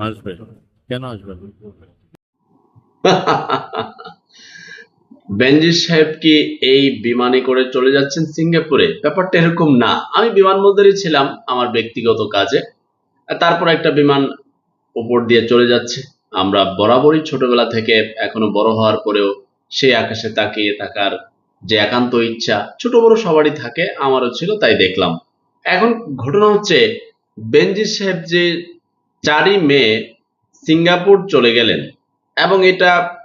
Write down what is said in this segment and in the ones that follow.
আসবে? কেন আসবে? না? বেনজির সাহেব কি এই বিমানে করে চলে যাচ্ছেন সিঙ্গাপুরে? ব্যাপারটা এরকম না। আমি বিমানবন্দরে ছিলাম আমার ব্যক্তিগত কাজে। তারপর একটা বিমান উপর দিয়ে চলে যাচ্ছে। আমরা বরাবরই ছোটবেলা থেকে এখনও বড় হওয়ার পরেও সেই আকাশে তাকিয়ে থাকার যে একান্ত ইচ্ছা, ছোট বড় সবারই থাকে, আমারও ছিল, তাই দেখলাম। এখন ঘটনা হচ্ছে, বেনজির সাহেব যে চারই মে সিঙ্গাপুর চলে গেলেন এবং এটা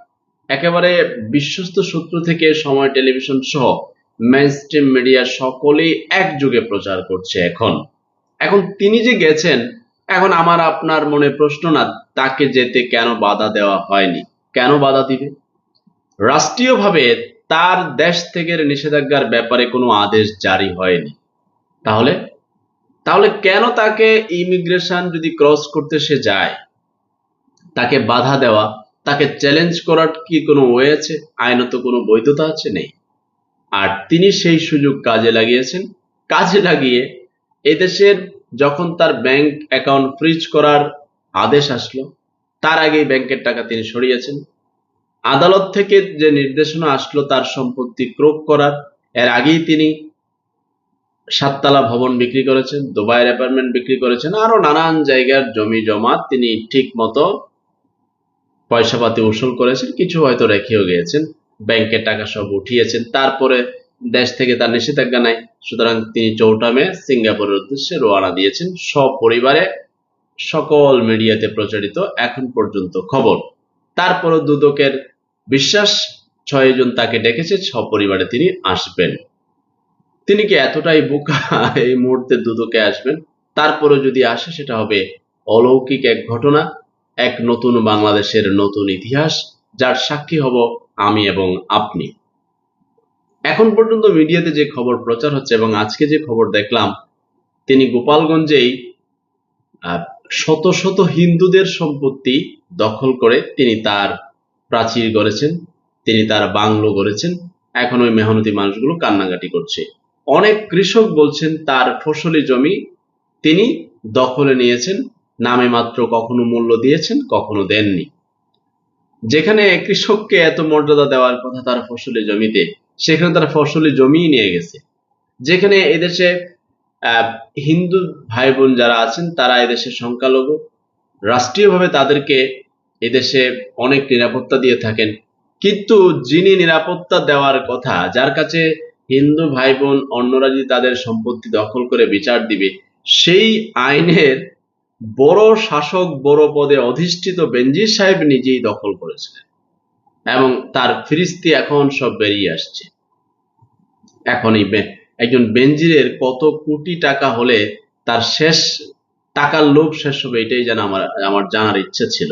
একেবারে বিশ্বস্ত সূত্র থেকে সময় টেলিভিশন সহ মেইনস্ট্রিম মিডিয়া সকলেই একযোগে প্রচার করছে এখন। এখন তিনি যে গেছেন, এখন আমার আপনার মনে প্রশ্ন না, তাকে যেতে কেন বাধা দেওয়া হয়নি? কেন বাধা দিবে? রাষ্ট্রীয়ভাবে তার দেশ থেকে নিষেধাজ্ঞার ব্যাপারে কোনো আদেশ জারি হয়নি। তাহলে তাহলে কেন তাকে ইমিগ্রেশন যদি ক্রস করতে সে যায়? তাকে বাধা দেওয়া, তাকে চ্যালেঞ্জ করার কি কোনো ওয়ে আছে? আইনত কোনো বৈধতা আছে? নেই। আর তিনি সেই সুযোগ কাজে লাগিয়েছেন। কাজে লাগিয়ে এদেশের যখন তার ব্যাংক অ্যাকাউন্ট ফ্রিজ করার আদেশ আসলো, তার আগেই ব্যাংকের টাকা তিনি সরিয়েছেন। আদালত থেকে যে নির্দেশনা আসলো, তার সম্পত্তি ক্রোক করার, এর আগেই তিনি সাততলা ভবন বিক্রি করেছেন, দুবাইয়ের অ্যাপার্টমেন্ট বিক্রি করেছেন, আরও নানান জায়গার জমি জমা তিনি ঠিক মতো পয়সাপাতি উসুল করেছেন, কিছু হয়তো রেখেও গিয়েছেন, ব্যাংকের টাকা সব উঠিয়েছেন, তারপরে দেশ থেকে তার নিষেধাজ্ঞা নাই, সুতরাং তিনি চৌঠা মে সিঙ্গাপুরের উদ্দেশ্যে রওনা দিয়েছেন, সপরিবারে সকল মিডিয়াতে প্রচারিত এখন পর্যন্ত খবর। তারপরও দুদকের বিশ্বাস ছয়জন তাকে ডেকেছে, সপরিবারে তিনি আসবেন। তিনি কি এতটাই বোকা এই মুহূর্তে দুদকে আসবেন? তারপরে যদি আসে, সেটা হবে অলৌকিক এক ঘটনা, এক নতুন বাংলাদেশের নতুন ইতিহাস, যার সাক্ষী হব আমি এবং আপনি। এখন পর্যন্ত মিডিয়াতে যে খবর প্রচার হচ্ছে এবং আজকে যে খবর দেখলাম, তিনি গোপালগঞ্জেই শত শত হিন্দুদের সম্পত্তি দখল করে তিনি তার প্রাচীর গড়েছেন, তিনি তার বাংলো গড়েছেন। এখন ওই মেহনতি মানুষগুলো কান্নাকাটি করছে। অনেক কৃষক বলছেন তার ফসলি জমি তিনি দখলে নিয়েছেন, নামে মাত্র কখনো মূল্য দিয়েছেন, কখনো দেননি। যেখানে কৃষককে এত মর্যাদা দেওয়ার কথা তার ফসলি জমিতে, সেখানে তারা ফসলি জমি নিয়ে গেছে। যেখানে এদেশে হিন্দু ভাই বোন যারা আছেন, তারা এদেশে সংখ্যালঘু। রাষ্ট্রীয়ভাবে তাদেরকে এদেশে অনেক নিরাপত্তা দিয়ে থাকেন। কিন্তু যিনি নিরাপত্তা দেওয়ার কথা, যার কাছে হিন্দু ভাই বোন অন্যরা যদি তাদের সম্পত্তি দখল করে বিচার দিবে, সেই আইনের বড় শাসক বড় পদে অধিষ্ঠিত বেনজির সাহেব নিজেই দখল করেছিলেন এবং তার ফিরিস্তি এখন সব বেরিয়ে আসছে। এখন এই একজন বেনজিরের কত কোটি টাকা হলে তার শেষ টাকার লোভ শেষ হবে, এটাই যেন আমার আমার জানার ইচ্ছা ছিল।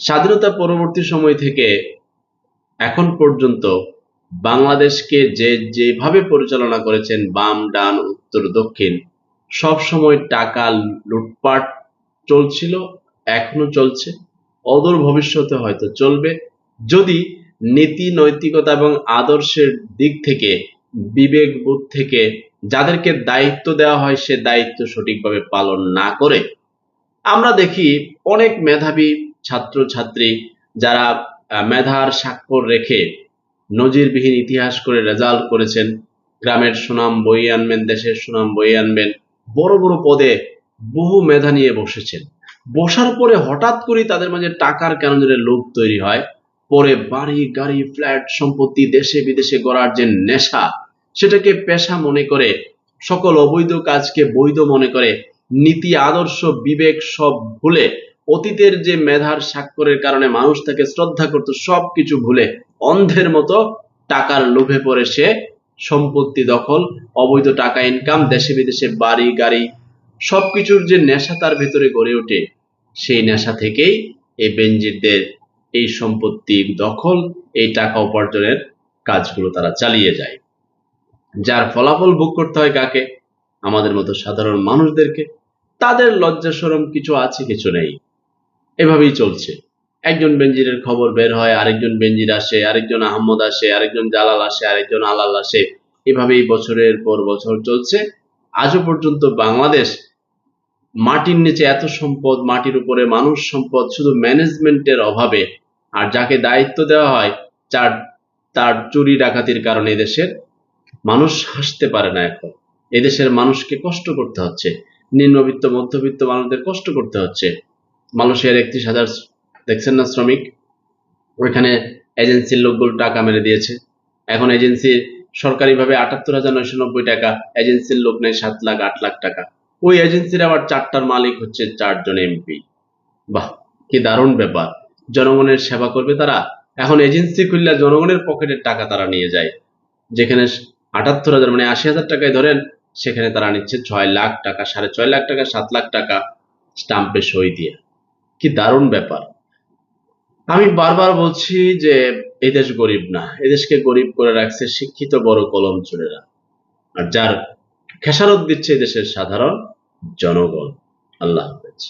স্বাধীনতা পরবর্তী সময় থেকে এখন পর্যন্ত বাংলাদেশকে যে যেভাবে পরিচালনা করেছেন বাম, ডান, উত্তর, দক্ষিণ, সব সময় টাকা লুটপাট চলছিল, এখনও চলছে। অদূর ভবিষ্যতে হয়তো চলবে। যদি নীতি, নৈতিকতা এবং আদর্শের দিক থেকে, বিবেক বোধ থেকে যাদেরকে দায়িত্ব দেওয়া হয়, সে দায়িত্ব সঠিকভাবে পালন না করে, আমরা দেখি অনেক মেধাবী ছাত্র ছাত্রী যারা মেধার স্বাক্ষর রেখে নজিরবিহীন ইতিহাস করে রেজাল্ট করেছেন। গ্রামের সুনাম বই আনবেন, দেশের সুনাম বই আনবেন। বড় বড় পদে বহু মেধা নিয়ে বসেছেন। বসার পরে হঠাৎ করে তাদের মাঝে টাকার কেন লোভ তৈরি হয়। পরে বাড়ি, গাড়ি ফ্ল্যাট সম্পত্তি, দেশে বিদেশে গড়ার যে নেশা, সেটাকে পেশা মনে করে, সকল অবৈধ কাজকে বৈধ মনে করে, নীতি, আদর্শ, বিবেক সব ভুলে, অতীতের যে মেধার স্বাক্ষরের কারণে মানুষ তাকে শ্রদ্ধা করত সব কিছু ভুলে অন্ধের মতো টাকার লোভে পড়ে সে সম্পত্তি দখল, অবৈধ টাকা ইনকাম দেশে বিদেশে বাড়ি, গাড়ি, সবকিছুর যে নেশা তার ভেতরে গড়ে ওঠে, সেই নেশা থেকেই এই বেঞ্জিরদের এই সম্পত্তি দখল, এই টাকা উপার্জনের কাজগুলো তারা চালিয়ে যায়। যার ফলাফল ভোগ করতে হয় কাকে? আমাদের মতো সাধারণ মানুষদেরকে। তাদের লজ্জা সরম কিছু আছে, কিছু নেই। এভাবেই চলছে। একজন বেঞ্জিরের খবর বের হয়, আরেকজন বেঞ্জির আসে, আরেকজন আহমদ আসে, আরেকজন জালাল আসে, আরেকজন আলাল আসে। এভাবেই বছরের পর বছর চলছে। আজও পর্যন্ত বাংলাদেশ মাটির নিচে এত সম্পদ, মাটির উপরে মানুষ সম্পদ শুধু ম্যানেজমেন্টের অভাবে। আর যাকে দায়িত্ব দেওয়া হয় তার তার চুরি ডাকাতির কারণে দেশের মানুষ হাসতে পারে না এখন। এদেশের মানুষকে কষ্ট করতে হচ্ছে। নিম্নবিত্ত, মধ্যবিত্ত মানুষদের কষ্ট করতে হচ্ছে। মালয়েশিয়ার একত্রিশ হাজার দেখছেন না শ্রমিক? ওইখানে এজেন্সির লোকগুলো টাকা মেরে দিয়েছে। এখন এজেন্সি সরকারিভাবে আটাত্তর হাজার নয়শো নব্বই টাকা, এজেন্সির লোক নেয় সাত লাখ, আট লাখ টাকা। ওই এজেন্সির আবার চারটার মালিক হচ্ছে চারজন এমপি। বাহ, কি দারুণ ব্যাপার। জনগণের সেবা করবে তারা। এখন এজেন্সি খুললে জনগণের পকেটের টাকা তারা নিয়ে যায়। যেখানে আটাত্তর হাজার মানে আশি হাজার টাকায় ধরেন, সেখানে তারা নিচ্ছে ছয় লাখ টাকা, সাড়ে ছয় লাখ টাকা, সাত লাখ টাকা স্টাম্পে সই দিয়ে। কি দারুণ ব্যাপার। আমি বারবার বলছি যে এই দেশ গরিব না এদেশকে গরিব করে রাখছে শিক্ষিত বড় কলম চোরেরা। আর যার খেসারত দিচ্ছে দেশের সাধারণ জনগণ। আল্লাহ হাফেজ।